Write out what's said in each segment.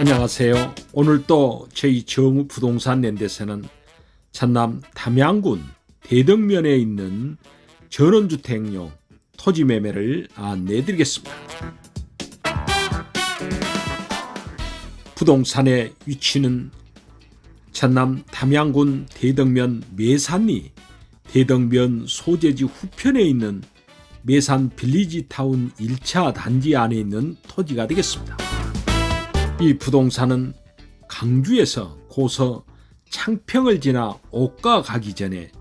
안녕하세요. 오늘 또 저희 정우 부동산 랜드에서는 전남 담양군 대덕면에 있는 전원주택용 토지 매매를 안내드리겠습니다. 부동산의 위치는 전남 담양군 대덕면 매산리 대덕면 소재지 후편에 있는 매산 빌리지 타운 1차 단지 안에 있는 토지가 되겠습니다. 이 부동산은 강주에서 고서 창평을 지나 옥가 가기 전에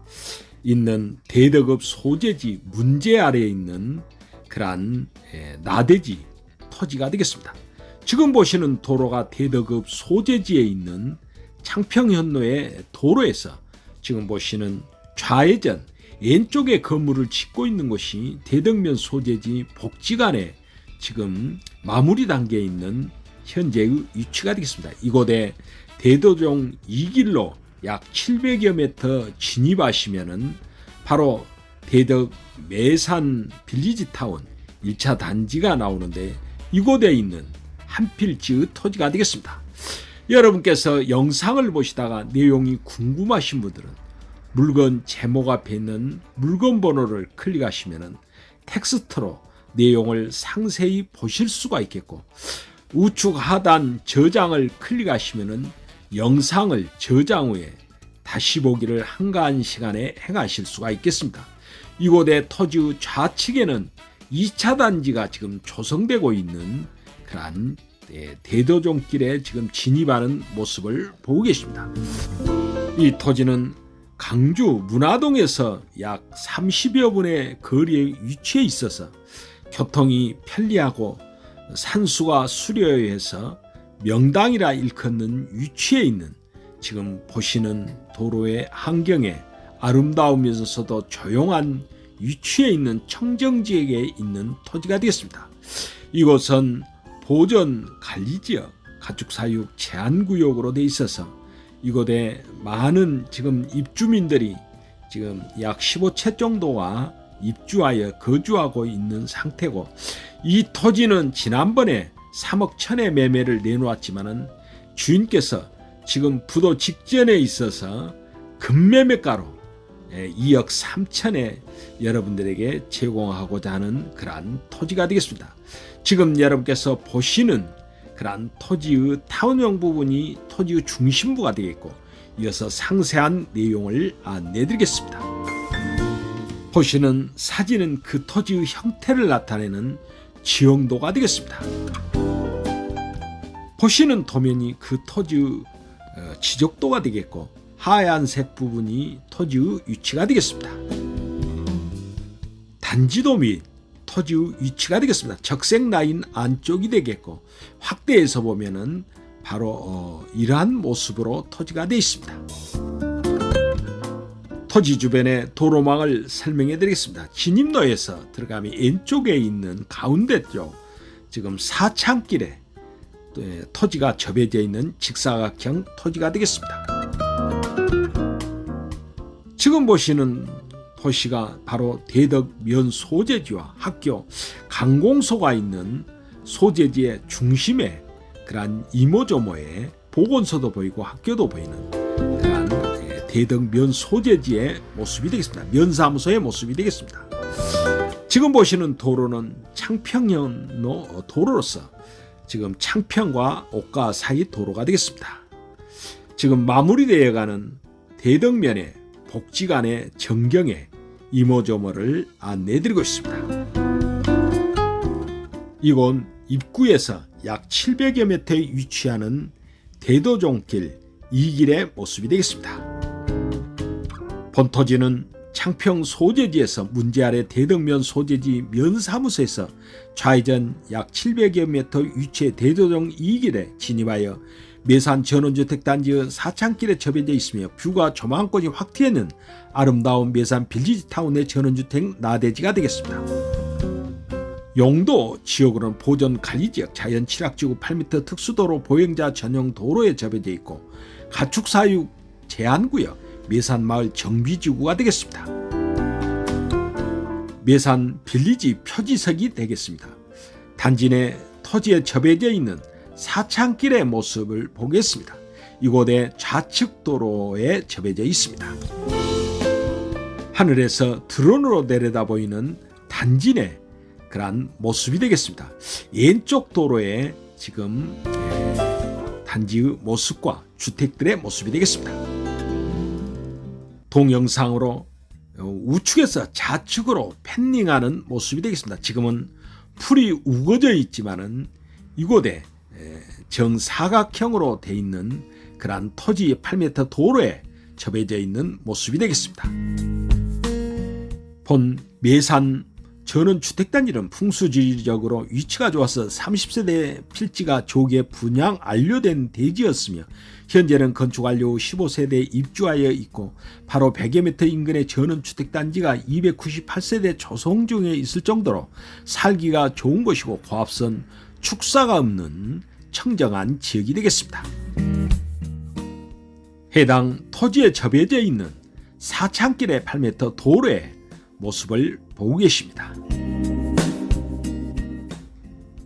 있는 대덕읍 소재지 문제 아래에 있는 그러한 에, 나대지 토지가 되겠습니다. 지금 보시는 도로가 대덕읍 소재지에 있는 창평현로의 도로에서 지금 보시는 좌회전 왼쪽에 건물을 짓고 있는 곳이 대덕면 소재지 복지관에 지금 마무리 단계에 있는 현재의 위치가 되겠습니다. 이곳에 대도종 2길로 약 700여 미터 진입하시면은 바로 대덕 매산 빌리지 타운 1차 단지가 나오는데 이곳에 있는 한필지의 토지가 되겠습니다. 여러분께서 영상을 보시다가 내용이 궁금하신 분들은 물건 제목 앞에 있는 물건 번호를 클릭하시면은 텍스트로 내용을 상세히 보실 수가 있겠고 우측 하단 저장을 클릭하시면은 영상을 저장 후에 다시 보기를 한가한 시간에 행하실 수가 있겠습니다. 이곳의 토지 좌측에는 2차 단지가 지금 조성되고 있는 그러한 네, 대도종길에 지금 진입하는 모습을 보고 계십니다. 이 토지는 강주 문화동에서 약 30여 분의 거리에 위치해 있어서 교통이 편리하고 산수가 수려에 해서 명당이라 일컫는 위치에 있는 지금 보시는 도로의 환경에 아름다우면서도 조용한 위치에 있는 청정지역에 있는 토지가 되겠습니다. 이곳은 보전 관리지역 가축사육 제한구역으로 돼 있어서 이곳에 많은 지금 입주민들이 지금 약 15채 정도가 입주하여 거주하고 있는 상태고 이 토지는 지난번에 3억 천의 매매를 내놓았지만은 주인께서 지금 부도 직전에 있어서 금매매가로 2억 3천에 여러분들에게 제공하고자 하는 그러한 토지가 되겠습니다. 지금 여러분께서 보시는 그러한 토지의 타운형 부분이 토지의 중심부가 되겠고 이어서 상세한 내용을 안내드리겠습니다. 보시는 사진은 그 토지의 형태를 나타내는 지형도가 되겠습니다. 보시는 도면이 그 토지의 지적도가 되겠고 하얀색 부분이 토지의 위치가 되겠습니다. 단지도 및 토지의 위치가 되겠습니다. 적색 라인 안쪽이 되겠고 확대해서 보면은 바로 어, 이러한 모습으로 토지가 되어 있습니다. 토지 주변의 도로망을 설명해 드리겠습니다. 진입로에서 들어가면 왼쪽에 있는 가운데 쪽 지금 사창길에 예, 토지가 접해져 있는 직사각형 토지가 되겠습니다. 지금 보시는 도시가 바로 대덕면 소재지와 학교, 강공소가 있는 소재지의 중심에 그러한 이모저모의 보건소도 보이고 학교도 보이는 대덕면 소재지의 모습이 되겠습니다. 면사무소의 모습이 되겠습니다. 지금 보시는 도로는 창평형 도로로서 지금 창평과 옥가 사이 도로가 되겠습니다. 지금 마무리되어 가는 대덕면의 복지관의 전경에 이모저모를 안내드리고 있습니다. 이곳 입구에서 약 700여 미터에 위치하는 대도종길 이 길의 모습이 되겠습니다. 본토지는 창평 소재지에서 문제 아래 대덕면 소재지 면사무소에서 좌회전 약 700여 미터 위치의 대도종 2길에 진입하여 매산 전원주택 단지의 사창길에 접해져 있으며 뷰가 조망권이 확 트여있는 아름다운 매산 빌리지 타운의 전원주택 나대지가 되겠습니다. 용도 지역으로는 보전 관리지역 자연 칠학지구 8m 특수도로 보행자 전용 도로에 접해져 있고 가축 사육 제한구역 매산마을 정비지구가 되겠습니다. 매산 빌리지 표지석이 되겠습니다. 단지 내 토지에 접해져 있는 사창길의 모습을 보겠습니다. 이곳에 좌측 도로에 접해져 있습니다. 하늘에서 드론으로 내려다 보이는 단진의 그러한 모습이 되겠습니다. 왼쪽 도로에 지금 예, 단지의 모습과 주택들의 모습이 되겠습니다. 동영상으로 어, 우측에서 좌측으로 팬닝하는 모습이 되겠습니다. 지금은 풀이 우거져 있지만은 이곳에 에, 정사각형으로 돼 있는 그러한 토지 8m 도로에 접해져 있는 모습이 되겠습니다. 본 매산 전원 주택단지는 풍수지리적으로 위치가 좋아서 30세대 필지가 조기에 분양 완료된 대지였으며 현재는 건축 완료 후 15세대 입주하여 있고 바로 100여 미터 인근의 전원 주택단지가 298세대 조성 중에 있을 정도로 살기가 좋은 곳이고 고압선 축사가 없는 청정한 지역이 되겠습니다. 해당 토지에 접해져 있는 사창길의 8m 도로의 모습을 보고 계십니다.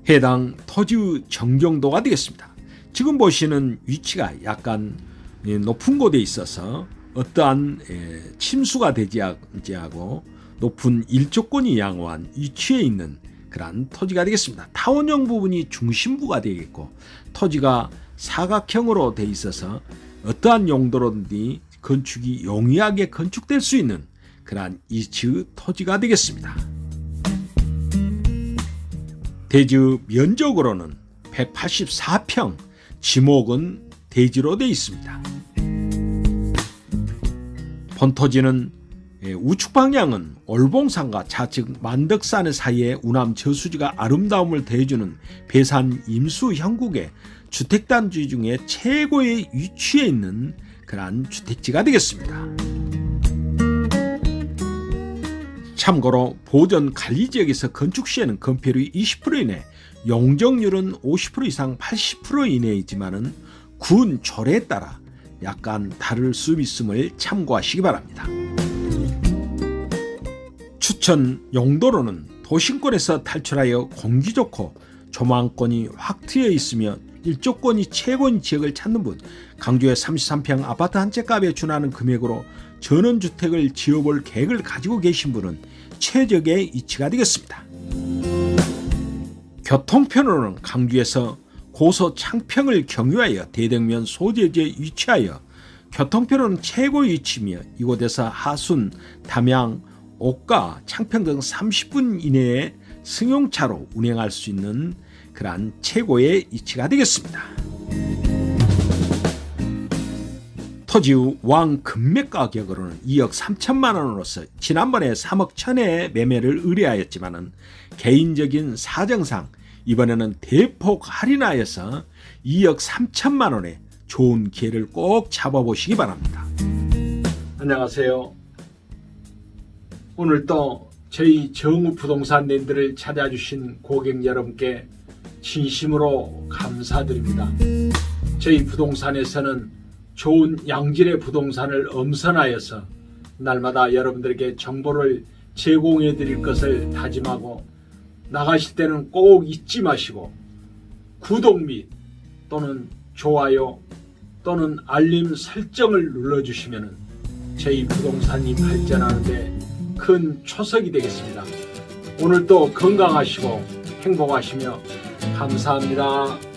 해당 토지의 정경도가 되겠습니다. 지금 보시는 위치가 약간 예, 높은 곳에 있어서 어떠한 예, 침수가 되지 않고 높은 일조권이 양호한 위치에 있는 그러한 토지가 되겠습니다. 타원형 부분이 중심부가 되겠고 토지가 사각형으로 돼 있어서 어떠한 용도로든지 건축이 용이하게 건축될 수 있는 그러한 이치의 토지가 되겠습니다. 대지의 면적으로는 184평, 지목은 대지로 되어 있습니다. 본토지는 예, 우측 방향은 올봉산과 좌측 만덕산 사이에 우남 저수지가 아름다움을 더해주는 배산 임수 형국의 주택단지 중에 최고의 위치에 있는 그러한 주택지가 되겠습니다. 참고로 보전 관리 지역에서 건축 시에는 건폐율이 20% 이내, 용적률은 50% 이상 80% 이내이지만은 군 조례에 따라 약간 다를 수 있음을 참고하시기 바랍니다. 추천 용도로는 도심권에서 탈출하여 공기 좋고 조망권이 확 트여 있으며 일조권이 최고인 지역을 찾는 분, 강주의 33평 아파트 한 채 값에 준하는 금액으로 전원주택을 지어볼 계획을 가지고 계신 분은 최적의 위치가 되겠습니다. 교통편으로는 강주에서 고소 창평을 경유하여 대덕면 소재지에 위치하여 교통편으로는 최고의 위치며 이곳에서 하순, 담양, 옥가, 창평 등 30분 이내에 승용차로 운행할 수 있는 그러한 최고의 위치가 되겠습니다. 토지의 왕 금매 가격으로는 2억 3천만 원으로서 지난번에 3억 천에 매매를 의뢰하였지만은 개인적인 사정상 이번에는 대폭 할인하여서 2억 3천만 원에 좋은 기회를 꼭 잡아보시기 바랍니다. 안녕하세요. 오늘 또 저희 정우 부동산 랜드를 찾아주신 고객 여러분께 진심으로 감사드립니다. 저희 부동산에서는 좋은 양질의 부동산을 엄선하여서 날마다 여러분들에게 정보를 제공해 드릴 것을 다짐하고 나가실 때는 꼭 잊지 마시고 구독 및 또는 좋아요 또는 알림 설정을 눌러주시면 저희 부동산이 발전하는데 큰 초석이 되겠습니다. 오늘도 건강하시고 행복하시며 감사합니다.